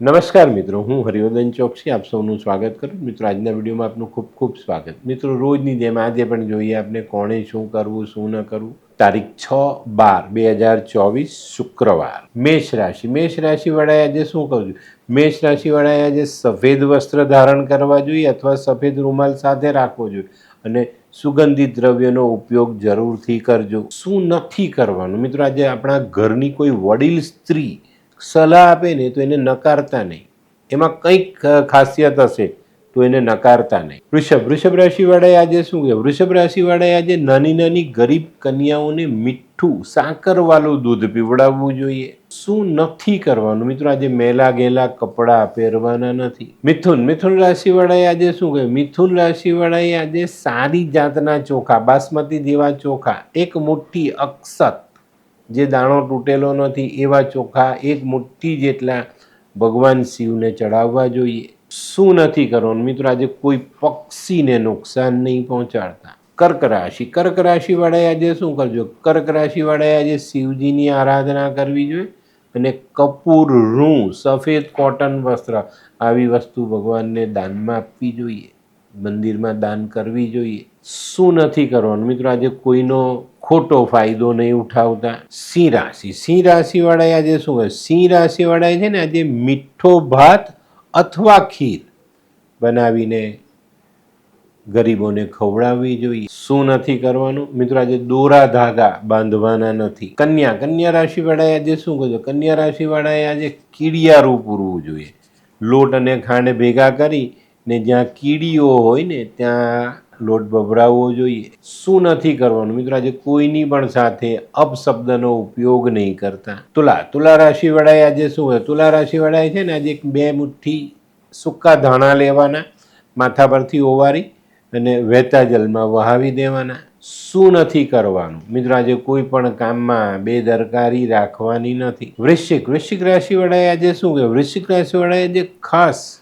નમસ્કાર મિત્રો, હું હરિવર્ધન ચોકસી આપ સૌનું સ્વાગત કરું. મિત્રો, આજના વિડીયોમાં આપનું ખૂબ ખૂબ સ્વાગત. મિત્રો, રોજની જેમ આજે પણ જોઈએ આપણે કોણે શું કરવું, શું ન કરવું. તારીખ છ બાર બે હજાર ચોવીસ શુક્રવાર. મેષ રાશિ. મેષ રાશિવાળાએ આજે શું કરવું જોઈએ મેષ રાશિવાળાએ આજે સફેદ વસ્ત્ર ધારણ કરવા જોઈએ અથવા સફેદ રૂમાલ સાથે રાખવો જોઈએ. અને સુગંધિત દ્રવ્યનો ઉપયોગ જરૂરથી કરજો. શું નથી કરવાનું? મિત્રો, આજે આપણા ઘરની કોઈ વડીલ સ્ત્રી સલાહ આપે ને તો એને નકારતા નહીં. એમાં કંઈક ખાસિયત હશે તો એને નકારતા નહીં. વૃષભ વૃષભ રાશિવાળાએ આજે શું કહે વૃષભ રાશિવાળાએ આજે નાની નાની ગરીબ કન્યાઓને મીઠું, સાકરવાળું દૂધ પીવડાવવું જોઈએ. શું નથી કરવાનું? મિત્રો, આજે મેલા ગેલા કપડાં પહેરવાના નથી. મિથુન મિથુન રાશિવાળાએ આજે શું કહે મિથુન રાશિવાળાએ આજે સારી જાતના ચોખા, બાસમતી જેવા ચોખા, એક મોટી અક્ષત જે દાણો તૂટેલો નથી, એવા ચોખા એક મુઠ્ઠી જેટલા ભગવાન શિવને ચડાવવા જોઈએ. શું નથી કરવાનું? મિત્રો, આજે કોઈ પક્ષીને નુકસાન નહીં પહોંચાડતા. કર્ક રાશિ. કર્ક રાશિવાળાએ આજે શું કરજો? કર્ક રાશિવાળાએ આજે શિવજીની આરાધના કરવી જોઈએ અને કપૂર રૂં સફેદ કોટન વસ્ત્ર આવી વસ્તુ ભગવાનને દાનમાં આપવી જોઈએ. મંદિરમાં દાન કરવી જોઈએ. શું નથી કરવાનું? મિત્રો, આજે કોઈનો ખોટો ફાયદો નહીં ઉઠાવતા. સિંહ રાશિ. સિંહ રાશિવાળાએ આજે શું કહે સિંહ રાશિવાળાએ છે ને આજે મીઠો ભાત અથવા ખીર બનાવીને ગરીબોને ખવડાવવી જોઈએ. શું નથી કરવાનું? મિત્રો, આજે દોરા ધાગા બાંધવાના નથી. કન્યા. કન્યા રાશિવાળાએ આજે શું કરજો કન્યા રાશિવાળાએ આજે કીડિયારું પૂરવું જોઈએ. લોટ અને ખાંડ ભેગા કરી ને જ્યાં કીડીઓ હોય ને ત્યાં લોટ ભભરાવવો જોઈએ. શું નથી કરવાનું? મિત્રો, આજે કોઈની પણ સાથે અપશબ્દનો ઉપયોગ નહીં કરતા. તુલા તુલા રાશિવાળાએ આજે શું હોય? તુલા રાશિવાળાએ છે ને, આજે એક બે મુઠ્ઠી સૂકા ધાણા લેવાના, માથા પરથી ઓવારી અને વહેતા જલમાં વહાવી દેવાના. શું નથી કરવાનું? મિત્રો, આજે કોઈ પણ કામમાં બેદરકારી રાખવાની નથી. વૃશ્ચિક વૃશ્ચિક રાશિવાળાએ આજે શું કહે વૃશ્ચિક રાશિવાળાએ આજે ખાસ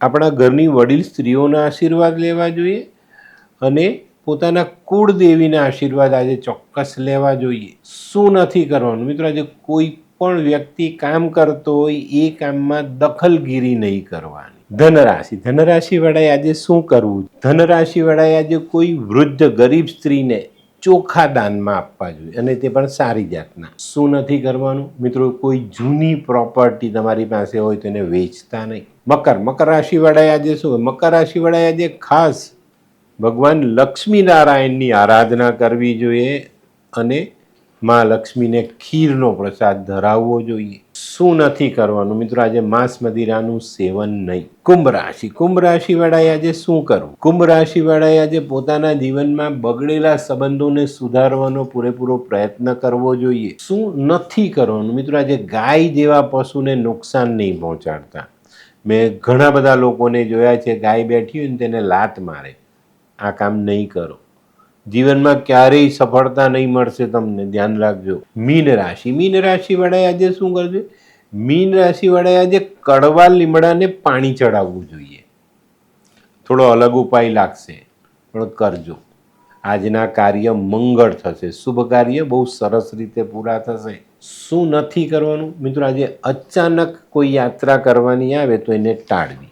આપણા ઘરની વડીલ સ્ત્રીઓના આશીર્વાદ લેવા જોઈએ. અને પોતાના કુળદેવીના આશીર્વાદ આજે ચોક્કસ લેવા જોઈએ. શું નથી કરવાનું? મિત્રો, આજે કોઈ પણ વ્યક્તિ કામ કરતો હોય, એ કામમાં દખલગીરી નહીં કરવાની. ધનરાશિ. ધનરાશિ વાળાએ આજે શું કરવું? ધનરાશિ વાળાએ આજે કોઈ વૃદ્ધ ગરીબ સ્ત્રીને ચોખા દાનમાં આપવા જોઈએ અને તે પણ સારી જાતના. શું નથી કરવાનું? મિત્રો, કોઈ જૂની પ્રોપર્ટી તમારી પાસે હોય તો એને વેચતા નહીં. મકર. મકર રાશિવાળાએ આજે શું? મકર રાશિવાળાએ આજે ખાસ ભગવાન લક્ષ્મીનારાયણની આરાધના કરવી જોઈએ અને મા લક્ષ્મીને ખીરનો પ્રસાદ ધરાવવો જોઈએ. શું નથી કરવાનું? મિત્રો, આજે માંસ મદિરાનું સેવન નહીં. કુંભ રાશિ. કુંભ રાશિવાળાએ આજે શું કરવું? કુંભ રાશિવાળાએ આજે પોતાના જીવનમાં બગડેલા સંબંધોને સુધારવાનો પૂરેપૂરો પ્રયત્ન કરવો જોઈએ. શું નથી કરવાનું? મિત્રો, આજે ગાય જેવા પશુને નુકસાન નહીં પહોંચાડતા. મેં ઘણા બધા લોકોને જોયા છે, ગાય બેઠી હોય ને તેને લાત મારે. આ કામ નહીં કરો. જીવનમાં ક્યારેય સફળતા નહીં મળશે તમને, ધ્યાન રાખજો. મીન રાશિ, મીન રાશિવાળાએ આજે શું કરજો? મીન રાશિવાળાએ આજે કડવા લીમડાને પાણી ચડાવવું જોઈએ. થોડો અલગ ઉપાય લાગશે, પણ કરજો. આજના કાર્ય મંગળ થશે, શુભ કાર્ય બહુ સરસ રીતે પૂરા થશે. શું નથી કરવાનું? મિત્રો, આજે અચાનક કોઈ યાત્રા કરવાની આવે તો એને ટાળવી.